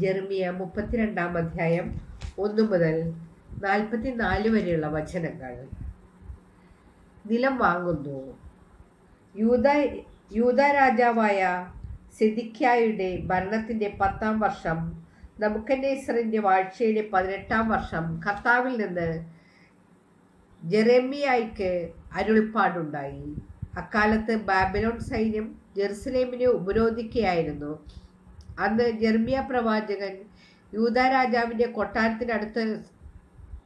ജെർമിയ മുപ്പത്തിരണ്ടാം അധ്യായം ഒന്ന് മുതൽ നാൽപ്പത്തിനാല് വരെയുള്ള വചനങ്ങൾ. നിലം വാങ്ങുന്നു. യൂത യൂത രാജാവായ സിദിഖ്യായുടെ ഭരണത്തിന്റെ പത്താം വർഷം നമുക്കന്നേസറിന്റെ വാഴ്ചയുടെ പതിനെട്ടാം വർഷം കർത്താവിൽ നിന്ന് ജെറേമിയായിക്ക് അരുൾപ്പാടുണ്ടായി അക്കാലത്ത് ബാബിലോൺ സൈന്യം ജെറുസലേമിനെ ഉപരോധിക്കുകയായിരുന്നു. അന്ന് ജെർമിയ പ്രവാചകൻ യൂത രാജാവിന്റെ കൊട്ടാരത്തിനടുത്ത്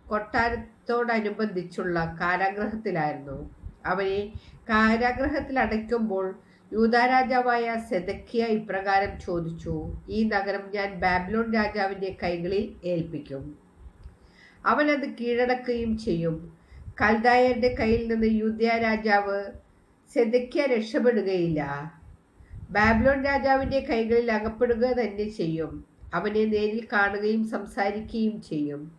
കൊട്ടാരത്തോടനുബന്ധിച്ചുള്ള കാരാഗ്രഹത്തിലായിരുന്നു. അവനെ കാരാഗ്രഹത്തിൽ അടയ്ക്കുമ്പോൾ യൂത രാജാവായ സെദക്കിയ ഇപ്രകാരം ചോദിച്ചു ഈ നഗരം ഞാൻ ബാബ്ലോൺ രാജാവിന്റെ കൈകളിൽ ഏൽപ്പിക്കും. അവനത് കീഴടക്കുകയും ചെയ്യും. കൽദായരുടെ കയ്യിൽ നിന്ന് യൂദ്യ രാജാവ് സെദക്കിയ രക്ഷപ്പെടുകയില്ല. ബാബിലോൺ രാജാവിന്റെ കൈകളിൽ അകപ്പെടുക തന്നെ ചെയ്യും. അവനെ നേരിൽ കാണുകയും സംസാരിക്കുകയും ചെയ്യും.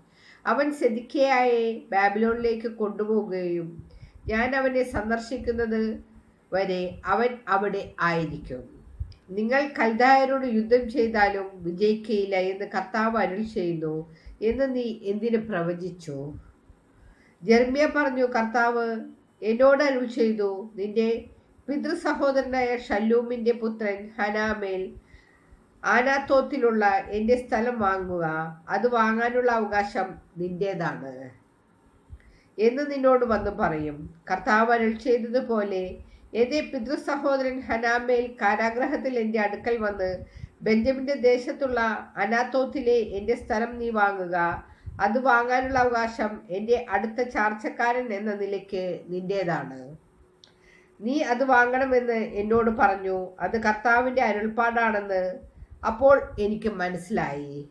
അവൻ സെദിക്കയായെ ബാബിലോണിലേക്ക് കൊണ്ടുപോകുകയും ഞാൻ അവനെ സന്ദർശിക്കുന്നത് വരെ അവൻ അവിടെ ആയിരിക്കും. നിങ്ങൾ കൽദായരോട് യുദ്ധം ചെയ്താലും വിജയിക്കയില്ല എന്ന് കർത്താവ് അരുൾ ചെയ്യുന്നു എന്ന് നീ എന്തിനു പ്രവചിച്ചു? ജർമ്മിയ പറഞ്ഞു കർത്താവ് എന്നോട് അരുൾ ചെയ്തു. നിന്റെ പിതൃ സഹോദരനായ ഷല്ലൂമിന്റെ പുത്രൻ ഹനാമേൽ ആനാത്തോത്തിലുള്ള എന്റെ സ്ഥലം വാങ്ങുക. അത് വാങ്ങാനുള്ള അവകാശം നിന്റേതാണ്. എന്ന് നിന്നോട് വന്ന് പറയും. കർത്താവ് അരുൾ ചെയ്തതുപോലെ എന്റെ പിതൃ സഹോദരൻ ഹനാമേൽ കാരാഗ്രഹത്തിൽ എന്റെ അടുക്കൽ വന്ന് ബെഞ്ചമിന്റെ ദേശത്തുള്ള അനാത്തോത്തിലെ എന്റെ സ്ഥലം നീ വാങ്ങുക. അത് വാങ്ങാനുള്ള അവകാശം എന്റെ അടുത്ത ചാർച്ചക്കാരൻ എന്ന നിലയ്ക്ക് നിന്റേതാണ്. നീ അത് വാങ്ങണമെന്ന് എന്നോട് പറഞ്ഞു. അത് കർത്താവിന്റെ അരുൾപ്പാടാണെന്ന് അപ്പോൾ എനിക്ക് മനസ്സിലായി.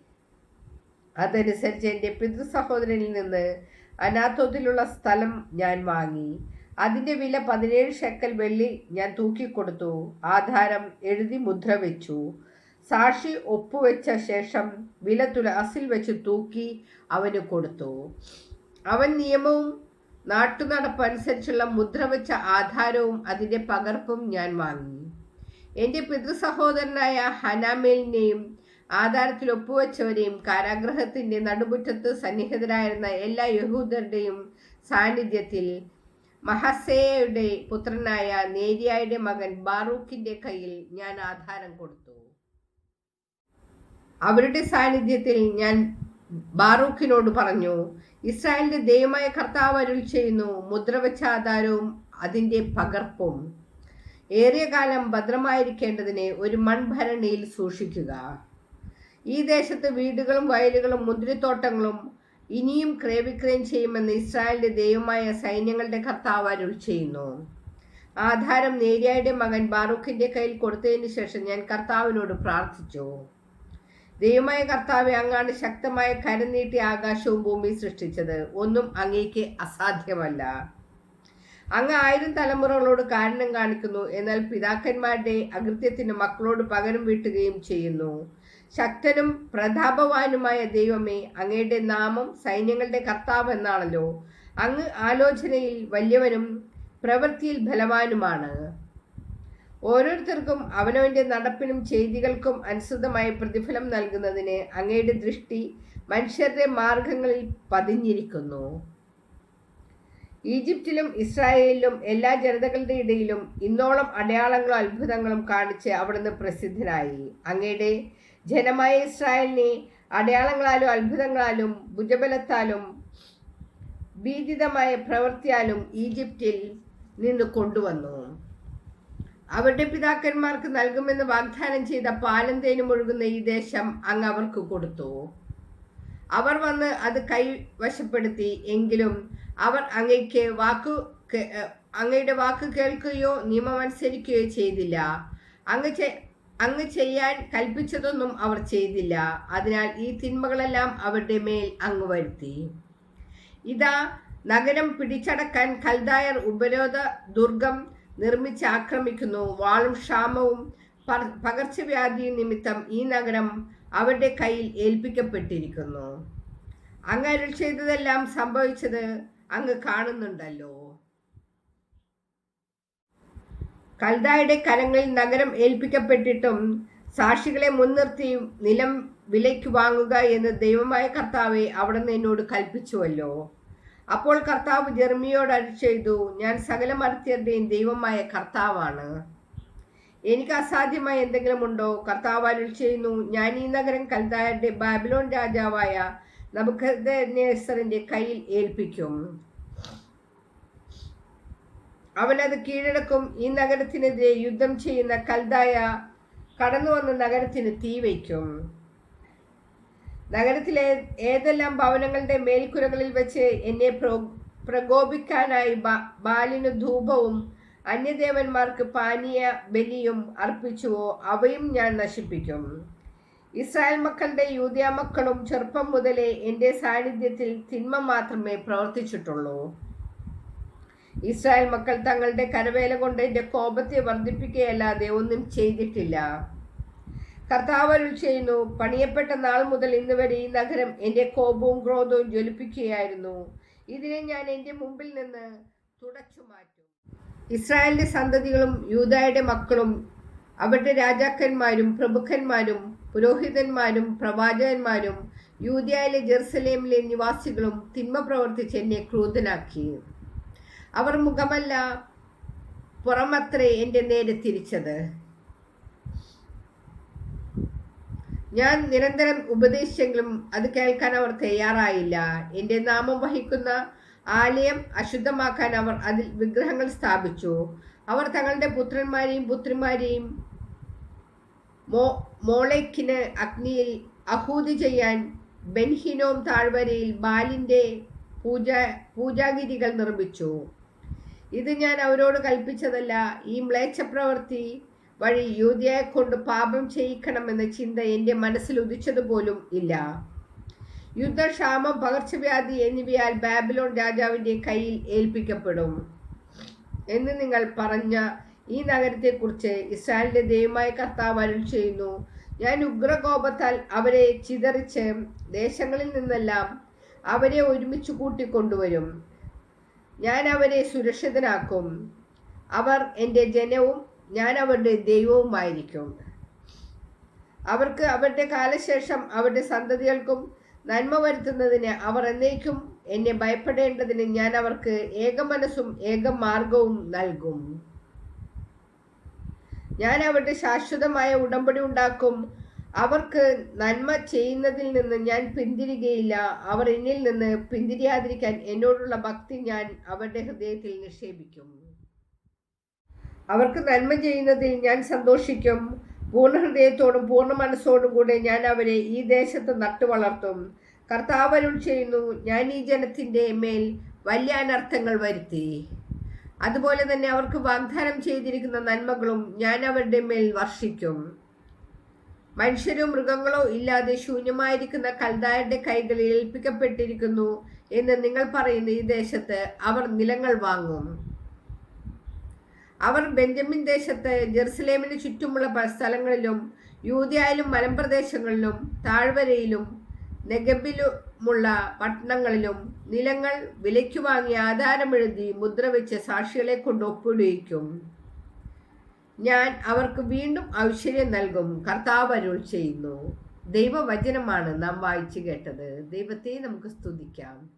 അതനുസരിച്ച് എന്റെ പിതൃ സഹോദരനിൽ നിന്ന് അനാഥത്തിലുള്ള സ്ഥലം ഞാൻ വാങ്ങി. അതിന്റെ വില പതിനേഴ് ഷെക്കൽ വെള്ളി ഞാൻ തൂക്കിക്കൊടുത്തു. ആധാരം എഴുതി മുദ്ര വെച്ചു. സാക്ഷി ഒപ്പുവെച്ച ശേഷം വില തുലാസിൽ വെച്ച് തൂക്കി അവന് കൊടുത്തു. അവൻ നിയമവും നാട്ടുനടപ്പനുസരിച്ചുള്ള മുദ്ര വെച്ച ആധാരവും അതിന്റെ പകർപ്പും ഞാൻ വാങ്ങി. എന്റെ പിതൃസഹോദരനായ ഹനാമേലിനെയും ആധാരത്തിൽ ഒപ്പുവെച്ചവരെയും കാരാഗ്രഹത്തിന്റെ നടുമുറ്റത്ത് സന്നിഹിതരായിരുന്ന എല്ലാ യഹൂദരുടെയും സാന്നിധ്യത്തിൽ മഹസേയുടെ പുത്രനായ നേരിയായുടെ മകൻ ബാറൂഖിന്റെ കയ്യിൽ ഞാൻ ആധാരം കൊടുത്തു. അവരുടെ സാന്നിധ്യത്തിൽ ഞാൻ ബാറൂഖിനോട് പറഞ്ഞു ഇസ്രായേലിന്റെ ദൈവമായ കർത്താവ് അരുൾ ചെയ്യുന്നു മുദ്രവച്ച ആധാരവും അതിന്റെ പകർപ്പും. ഏറിയ കാലം ഭദ്രമായിരിക്കേണ്ടതിനെ ഒരു മൺഭരണിയിൽ സൂക്ഷിക്കുക. ഈ ദേശത്ത് വീടുകളും വയലുകളും മുന്തിരിത്തോട്ടങ്ങളും ഇനിയും ക്രയവിക്രയം ചെയ്യുമെന്ന് ഇസ്രായേലിന്റെ ദൈവമായ സൈന്യങ്ങളുടെ കർത്താവ് അരുൾ ചെയ്യുന്നു. ആധാരം നേരിയായുടെ മകൻ ബാറൂഖിന്റെ കയ്യിൽ കൊടുത്തതിന് ശേഷം ഞാൻ കർത്താവിനോട് പ്രാർത്ഥിച്ചു. ദൈവമായ കർത്താവെ അങ്ങാണ് ശക്തമായ കരുനീട്ടി ആകാശവും ഭൂമിയും സൃഷ്ടിച്ചത് ഒന്നും അങ്ങേക്ക് അസാധ്യമല്ല. അങ്ങ് ആയിരം തലമുറകളോട് കാരണം കാണിക്കുന്നു. എന്നാൽ പിതാക്കന്മാരുടെ അകൃത്യത്തിന് മക്കളോട് പകരം വീട്ടുകയും ചെയ്യുന്നു. ശക്തനും പ്രതാപവാനുമായ ദൈവമേ അങ്ങയുടെ നാമം സൈന്യങ്ങളുടെ കർത്താവ് എന്നാണല്ലോ. അങ്ങ് ആലോചനയിൽ വലിയവനും പ്രവൃത്തിയിൽ ബലവാനുമാണ്. ഓരോരുത്തർക്കും അവനവന്റെ നടപ്പിനും ചെയ്തികൾക്കും അനുസൃതമായ പ്രതിഫലം നൽകുന്നതിന് അങ്ങയുടെ ദൃഷ്ടി മനുഷ്യരുടെ മാർഗങ്ങളിൽ പതിഞ്ഞിരിക്കുന്നു. ഈജിപ്തിലും ഇസ്രായേലിലും എല്ലാ ജനതകളുടെ ഇടയിലും ഇന്നോളം അടയാളങ്ങളും അത്ഭുതങ്ങളും കാണിച്ച് അവിടുന്ന് പ്രസിദ്ധനായി. അങ്ങയുടെ ജനമായ ഇസ്രായേലിനെ അടയാളങ്ങളാലും അത്ഭുതങ്ങളാലും ഭുജബലത്താലും ഭീതിതമായ പ്രവൃത്തിയാലും ഈജിപ്തിൽ നിന്ന് കൊണ്ടുവന്നു. അവരുടെ പിതാക്കന്മാർക്ക് നൽകുമെന്ന് വാഗ്ദാനം ചെയ്ത പാലം തേനും ഒഴുകുന്ന ഈ ദേശം അങ്ങ് അവർക്ക് കൊടുത്തു. അവർ വന്ന് അത് കൈവശപ്പെടുത്തി എങ്കിലും അവർ അങ്ങയ്ക്ക് വാക്കു അങ്ങയുടെ വാക്ക് കേൾക്കുകയോ നിയമം അനുസരിക്കുകയോ ചെയ്തില്ല. അങ്ങ് അങ്ങ് ചെയ്യാൻ കൽപ്പിച്ചതൊന്നും അവർ ചെയ്തില്ല. അതിനാൽ ഈ തിന്മകളെല്ലാം അവരുടെ മേൽ അങ്ങ് വരുത്തി. ഇതാ നഗരം പിടിച്ചടക്കാൻ കൽദായർ ഉപരോധ ദുർഗം നിർമ്മിച്ച് ആക്രമിക്കുന്നു വാളും ക്ഷാമവും പകർച്ചവ്യാധി നിമിത്തം ഈ നഗരം അവരുടെ കയ്യിൽ ഏൽപ്പിക്കപ്പെട്ടിരിക്കുന്നു. അങ്ങ് ചെയ്തതെല്ലാം സംഭവിച്ചത് അങ്ങ് കാണുന്നുണ്ടല്ലോ. കൽദായുടെ കരങ്ങളിൽ നഗരം ഏൽപ്പിക്കപ്പെട്ടിട്ടും സാക്ഷികളെ മുൻനിർത്തി നിലം വിലയ്ക്ക് വാങ്ങുക എന്ന് ദൈവമായ കർത്താവെ അവിടുന്ന് എന്നോട് കൽപ്പിച്ചുവല്ലോ. അപ്പോൾ കർത്താവ് ജെർമിയോട് അടി ചെയ്തു ഞാൻ സകല മർത്യരുടെയും ദൈവമായ കർത്താവാണ്. എനിക്ക് അസാധ്യമായ എന്തെങ്കിലും ഉണ്ടോ? കർത്താവ് അരുൾ ചെയ്യുന്നു ഞാൻ ഈ നഗരം കൽദായരുടെ ബാബിലോൺ രാജാവായ നമുക്കറിന്റെ കയ്യിൽ ഏൽപ്പിക്കും. അവനത് കീഴടക്കും. ഈ നഗരത്തിനെതിരെ യുദ്ധം ചെയ്യുന്ന കൽദായ കടന്നു വന്ന നഗരത്തിന് തീ വയ്ക്കും. നഗരത്തിലെ ഏതെല്ലാം ഭവനങ്ങളുടെ മേൽക്കുരകളിൽ വെച്ച് എന്നെ പ്രോ പ്രകോപിക്കാനായി ബാലിന് ധൂപവും അന്യദേവന്മാർക്ക് പാനീയ ബലിയും അർപ്പിച്ചുവോ അവയും ഞാൻ നശിപ്പിക്കും. ഇസ്രായേൽ മക്കളുടെ യൂതിയ മക്കളും ചെറുപ്പം മുതലേ എന്റെ സാന്നിധ്യത്തിൽ തിന്മ മാത്രമേ പ്രവർത്തിച്ചിട്ടുള്ളൂ. ഇസ്രായേൽ മക്കൾ തങ്ങളുടെ കരവേല കൊണ്ട് എന്റെ കോപത്തെ വർദ്ധിപ്പിക്കുകയല്ലാതെ ഒന്നും ചെയ്തിട്ടില്ല. കർത്താവ് ചെയ്യുന്നു പണിയപ്പെട്ട നാൾ മുതൽ ഇന്ന് വരെ ഈ നഗരം എന്റെ കോപവും ക്രോധവും ജ്വലിപ്പിക്കുകയായിരുന്നു. ഇതിനെ ഞാൻ എന്റെ മുമ്പിൽ നിന്ന് തുടച്ചു മാറ്റും. ഇസ്രായേലിന്റെ സന്തതികളും യൂതായുടെ മക്കളും അവരുടെ രാജാക്കന്മാരും പ്രഭുക്കന്മാരും പുരോഹിതന്മാരും പ്രവാചകന്മാരും യൂതിയായിലെ ജെറുസലേമിലെ നിവാസികളും തിന്മ പ്രവർത്തിച്ച് എന്നെ ക്രൂതനാക്കി അവർ മുഖമല്ല പുറമത്രേ എന്റെ നേരെ തിരിച്ചത്. ഞാൻ നിരന്തരം ഉപദേശിച്ചെങ്കിലും അത് കേൾക്കാൻ അവർ തയ്യാറായില്ല. എന്റെ നാമം വഹിക്കുന്ന ആലയം അശുദ്ധമാക്കാൻ അവർ അതിൽ വിഗ്രഹങ്ങൾ സ്ഥാപിച്ചു. അവർ തങ്ങളുടെ പുത്രന്മാരെയും പുത്രിമാരെയും മോ മോളേക്കിന് അഗ്നിയിൽ അഹൂതി ചെയ്യാൻ ബെൻഹിനോം താഴ്വരയിൽ ബാലിന്റെ പൂജ പൂജാഗിരികൾ നിർമ്മിച്ചു. ഇത് ഞാൻ അവരോട് കൽപ്പിച്ചതല്ല. ഈ മ്ലേച്ഛപ്രവൃത്തി വഴി യോധ്യയെ കൊണ്ട് പാപം ചെയ്യിക്കണമെന്ന ചിന്ത എന്റെ മനസ്സിൽ ഉദിച്ചതുപോലും ഇല്ല. യുദ്ധക്ഷാമം പകർച്ചവ്യാധി എന്നിവയാൽ ബാബിലോൺ രാജാവിന്റെ കയ്യിൽ ഏൽപ്പിക്കപ്പെടും എന്ന് നിങ്ങൾ പറഞ്ഞ ഈ നഗരത്തെക്കുറിച്ച് ഇസ്രായേലിന്റെ ദൈവമായ കർത്താവ് അരുൾ ചെയ്യുന്നു. ഞാൻ ഉഗ്രകോപത്താൽ അവരെ ചിതറിച്ച് ദേശങ്ങളിൽ നിന്നെല്ലാം അവരെ ഒരുമിച്ച് കൂട്ടിക്കൊണ്ടുവരും. ഞാൻ അവരെ സുരക്ഷിതനാക്കും. അവർ എന്റെ ജനവും ഞാൻ അവരുടെ ദൈവവുമായിരിക്കും. അവർക്ക് അവരുടെ കാലശേഷം അവരുടെ സന്തതികൾക്കും നന്മ വരുത്തുന്നതിന് അവർ എന്നേക്കും എന്നെ ഭയപ്പെടേണ്ടതിന് ഞാൻ അവർക്ക് ഏക മനസ്സും ഏക മാർഗവും നൽകും. ഞാൻ അവരുടെ ശാശ്വതമായ ഉടമ്പടി ഉണ്ടാക്കും. അവർക്ക് നന്മ ചെയ്യുന്നതിൽ നിന്ന് ഞാൻ പിന്തിരികയില്ല. അവർ എന്നിൽ നിന്ന് പിന്തിരിയാതിരിക്കാൻ എന്നോടുള്ള ഭക്തി ഞാൻ അവരുടെ ഹൃദയത്തിൽ നിക്ഷേപിക്കും. അവർക്ക് നന്മ ചെയ്യുന്നതിൽ ഞാൻ സന്തോഷിക്കും. പൂർണ ഹൃദയത്തോടും പൂർണ മനസ്സോടും കൂടെ ഞാൻ അവരെ ഈ ദേശത്ത് നട്ടു വളർത്തും കർത്താവരുൾ ചെയ്യുന്നു ഞാൻ ഈ ജനത്തിന്റെ മേൽ വലിയ അനർത്ഥങ്ങൾ വരുത്തി. അതുപോലെ തന്നെ അവർക്ക് വാഗ്ദാനം ചെയ്തിരിക്കുന്ന നന്മകളും ഞാൻ അവരുടെ മേൽ വർഷിക്കും. മനുഷ്യരോ മൃഗങ്ങളോ ഇല്ലാതെ ശൂന്യമായിരിക്കുന്ന കൽദായരുടെ കൈകളിൽ ഏൽപ്പിക്കപ്പെട്ടിരിക്കുന്നു എന്ന് നിങ്ങൾ പറയുന്ന ഈ ദേശത്ത് അവർ നിലങ്ങൾ വാങ്ങും. അവർ ബെഞ്ചമിൻ ദേശത്ത് ജെറുസലേമിന് ചുറ്റുമുള്ള പല സ്ഥലങ്ങളിലും യൂതിയായാലും മലമ്പ്രദേശങ്ങളിലും താഴ്വരയിലും നെഗബിലുമുള്ള പട്ടണങ്ങളിലും നിലങ്ങൾ വിലയ്ക്ക് വാങ്ങി ആധാരമെഴുതി മുദ്ര വെച്ച് സാക്ഷികളെ കൊണ്ട് ഒപ്പിടുവിക്കും. ഞാൻ അവർക്ക് വീണ്ടും ഐശ്വര്യം നൽകും. കർത്താവ് അരുൾ ചെയ്യുന്നു. ദൈവവചനമാണ് നാം വായിച്ചു കേട്ടത്. ദൈവത്തെ നമുക്ക് സ്തുതിക്കാം.